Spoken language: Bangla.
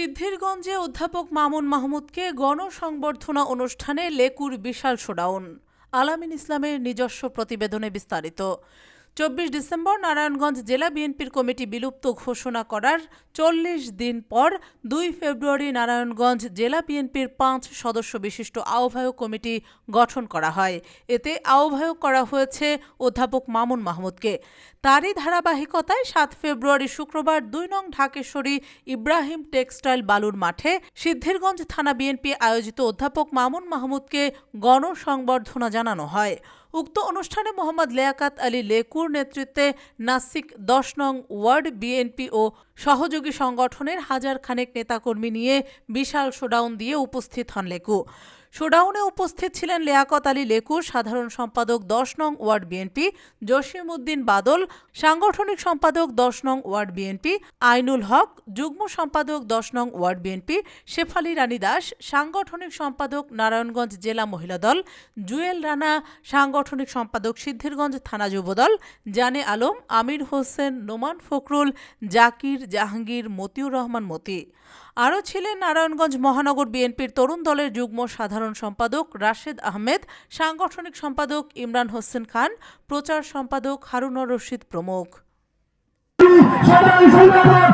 সিদ্ধিরগঞ্জে অধ্যাপক মামুন মাহমুদকে গণসংবর্ধনা অনুষ্ঠানে লেকুর বিশাল শোডাউন। আলামিন ইসলামের নিজস্ব প্রতিবেদনে বিস্তারিত। চব্বিশ ডিসেম্বর নারায়ণগঞ্জ জেলা বিএনপির কমিটি বিলুপ্ত ঘোষণা করার চল্লিশ দিন পর দুই ফেব্রুয়ারি নারায়ণগঞ্জ জেলা বিএনপির পাঁচ সদস্য বিশিষ্ট আহ্বায়ক কমিটি গঠন করা হয়। এতে আহ্বায়ক করা হয়েছে অধ্যাপক মামুন মাহমুদকে। তারই ধারাবাহিকতায় সাত ফেব্রুয়ারি শুক্রবার দুই নং ঢাকেশ্বরী ইব্রাহিম টেক্সটাইল বালুর মাঠে সিদ্ধিরগঞ্জ থানা বিএনপি আয়োজিত অধ্যাপক মামুন মাহমুদকে গণসংবর্ধনা জানানো হয়। উক্ত অনুষ্ঠানে মোহাম্মদ লিয়াকাত আলী লেকুর নেতৃত্বে নাসিক দশ নং ওয়ার্ড বিএনপি ও সহযোগী সংগঠনের হাজার খানেক নেতাকর্মী নিয়ে বিশাল শোডাউন দিয়ে উপস্থিত হন লেকু। শোডাউনে উপস্থিত ছিলেন লিয়াকত আলী লেকু সাধারণ সম্পাদক দশ নং ওয়ার্ড বিএনপি জসিম উদ্দিন বাদল, সাংগঠনিক সম্পাদক দশ নং ওয়ার্ড বিএনপি, আইনুল হক, যুগ্ম সম্পাদক দশ নং ওয়ার্ড বিএনপি, শেফালি রানী দাস, সাংগঠনিক সম্পাদক নারায়ণগঞ্জ জেলা মহিলা দল, জুয়েল রানা, সাংগঠনিক সম্পাদক সিদ্ধিরগঞ্জ থানা যুবদল, জানে আলম, আমির হোসেন, নোমান ফখরুল, জাকির জাহাঙ্গীর, মতিউর রহমান মতি। আরও ছিলেন নারায়ণগঞ্জ মহানগর বিএনপির তরুণ দলের যুগ্ম সাধারণ সম্পাদক রাশেদ আহমেদ সাংগঠনিক সম্পাদক ইমরান হোসেন খান প্রচার সম্পাদক হারুনর রশিদ প্রমুখ সাধারণ সম্পাদক